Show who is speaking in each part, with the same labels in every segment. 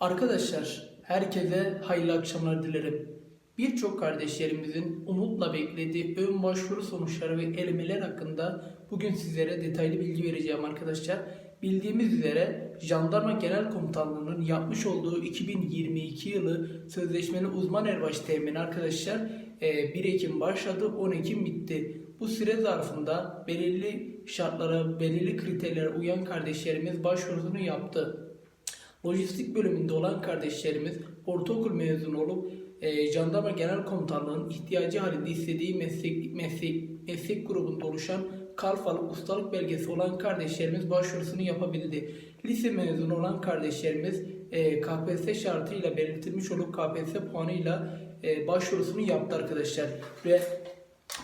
Speaker 1: Arkadaşlar, herkese hayırlı akşamlar dilerim. Birçok kardeşlerimizin umutla beklediği ön başvuru sonuçları ve elemeler hakkında bugün sizlere detaylı bilgi vereceğim arkadaşlar. Bildiğimiz üzere Jandarma Genel Komutanlığı'nın yapmış olduğu 2022 yılı sözleşmeli uzman erbaş temini arkadaşlar e, 1 Ekim başladı 10 Ekim bitti. Bu süre zarfında belirli şartlara, belirli kriterlere uyan kardeşlerimiz başvurusunu yaptı. Lojistik bölümünde olan kardeşlerimiz ortaokul mezunu olup e, Jandarma Genel Komutanlığı'nın ihtiyacı halinde istediği meslek, meslek, meslek grubunda oluşan kalfalık ustalık belgesi olan kardeşlerimiz başvurusunu yapabildi. Lise mezunu olan kardeşlerimiz e, KPSS şartıyla belirtilmiş olup KPSS puanıyla e, başvurusunu yaptı arkadaşlar. Ve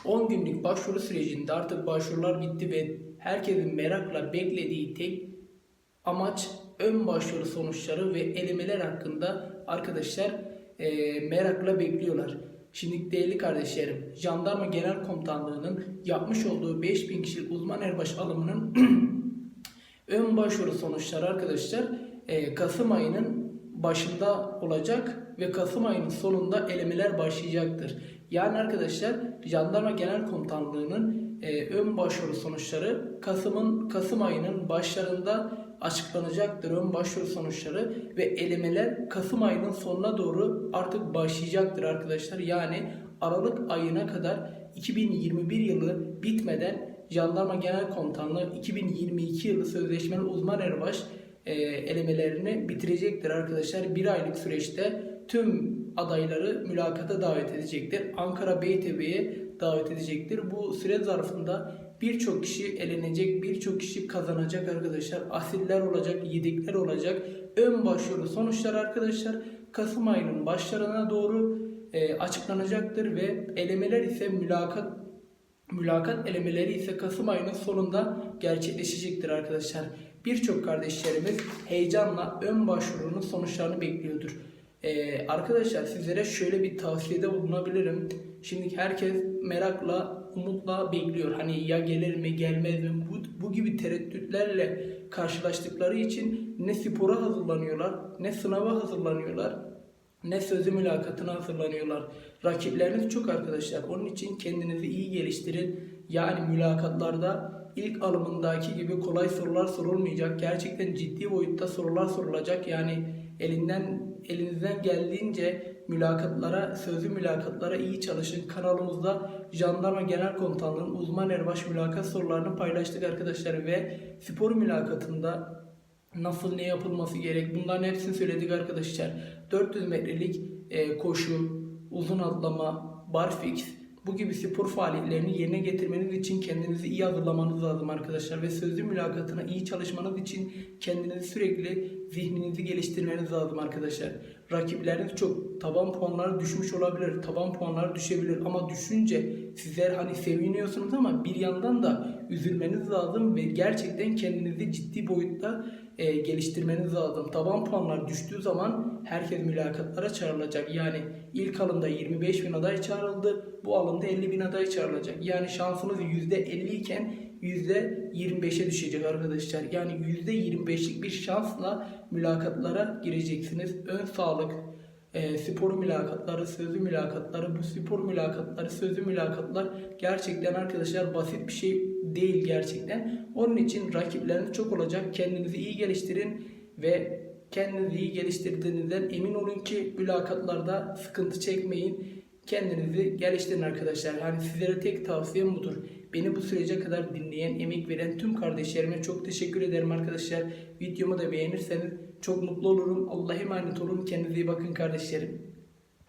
Speaker 1: 10 günlük başvuru sürecinde artık başvurular bitti ve herkesin merakla beklediği tek amaç ön başvuru sonuçları ve elemeler hakkında arkadaşlar e, merakla bekliyorlar. Şimdi değerli kardeşlerim, Jandarma Genel Komutanlığı'nın yapmış olduğu 5000 kişilik uzman erbaş alımının ön başvuru sonuçları arkadaşlar e, Kasım ayının başında olacak ve Kasım ayının sonunda elemeler başlayacaktır. Yani arkadaşlar Jandarma Genel Komutanlığı'nın e, ön başvuru sonuçları Kasım'ın Kasım ayının başlarında açıklanacaktır ön başvuru sonuçları ve elemeler Kasım ayının sonuna doğru artık başlayacaktır arkadaşlar. Yani Aralık ayına kadar 2021 yılı bitmeden Jandarma Genel Komutanlığı 2022 yılı sözleşmeli uzman erbaş e, elemelerini bitirecektir arkadaşlar. Bir aylık süreçte tüm adayları mülakata davet edecektir. Ankara Beytepe'ye davet edecektir. Bu süre zarfında birçok kişi elenecek, birçok kişi kazanacak arkadaşlar. Asiller olacak, yedikler olacak. Ön başvuru sonuçları arkadaşlar Kasım ayının başlarına doğru e, açıklanacaktır ve elemeler ise mülakat mülakat elemeleri ise Kasım ayının sonunda gerçekleşecektir arkadaşlar. Birçok kardeşlerimiz heyecanla ön başvurunun sonuçlarını bekliyordur. Ee, arkadaşlar sizlere şöyle bir tavsiyede bulunabilirim. Şimdi herkes merakla, umutla bekliyor. Hani ya gelir mi, gelmez mi? Bu, bu gibi tereddütlerle karşılaştıkları için ne spora hazırlanıyorlar, ne sınava hazırlanıyorlar, ne sözlü mülakatına hazırlanıyorlar. Rakipleriniz çok arkadaşlar. Onun için kendinizi iyi geliştirin. Yani mülakatlarda ilk alımındaki gibi kolay sorular sorulmayacak. Gerçekten ciddi boyutta sorular sorulacak. Yani elinden elinizden geldiğince mülakatlara, sözlü mülakatlara iyi çalışın. Kanalımızda Jandarma Genel Komutanlığı'nın uzman erbaş mülakat sorularını paylaştık arkadaşlar ve spor mülakatında nasıl ne yapılması gerek bunların hepsini söyledik arkadaşlar. 400 metrelik e, koşu, uzun atlama, barfix bu gibi spor faaliyetlerini yerine getirmeniz için kendinizi iyi hazırlamanız lazım arkadaşlar ve sözlü mülakatına iyi çalışmanız için kendinizi sürekli zihninizi geliştirmeniz lazım arkadaşlar. Rakipleriniz çok taban puanları düşmüş olabilir, taban puanları düşebilir ama düşünce sizler hani seviniyorsunuz ama bir yandan da üzülmeniz lazım ve gerçekten kendinizi ciddi boyutta e, geliştirmeniz lazım. Taban puanlar düştüğü zaman herkes mülakatlara çağrılacak. Yani ilk alımda 25 bin aday çağrıldı. Bu alımda 50 bin aday çağrılacak. Yani şansınız %50 iken %25'e düşecek arkadaşlar. Yani %25'lik bir şansla mülakatlara gireceksiniz. Ön sağlık, e, spor mülakatları, sözlü mülakatları, bu spor mülakatları, sözlü mülakatlar gerçekten arkadaşlar basit bir şey değil gerçekten. Onun için rakipleriniz çok olacak. Kendinizi iyi geliştirin ve kendinizi iyi geliştirdiğinizden emin olun ki mülakatlarda sıkıntı çekmeyin. Kendinizi geliştirin arkadaşlar. Yani sizlere tek tavsiyem budur. Beni bu sürece kadar dinleyen, emek veren tüm kardeşlerime çok teşekkür ederim arkadaşlar. Videomu da beğenirseniz çok mutlu olurum. Allah'a emanet olun. Kendinize iyi bakın kardeşlerim.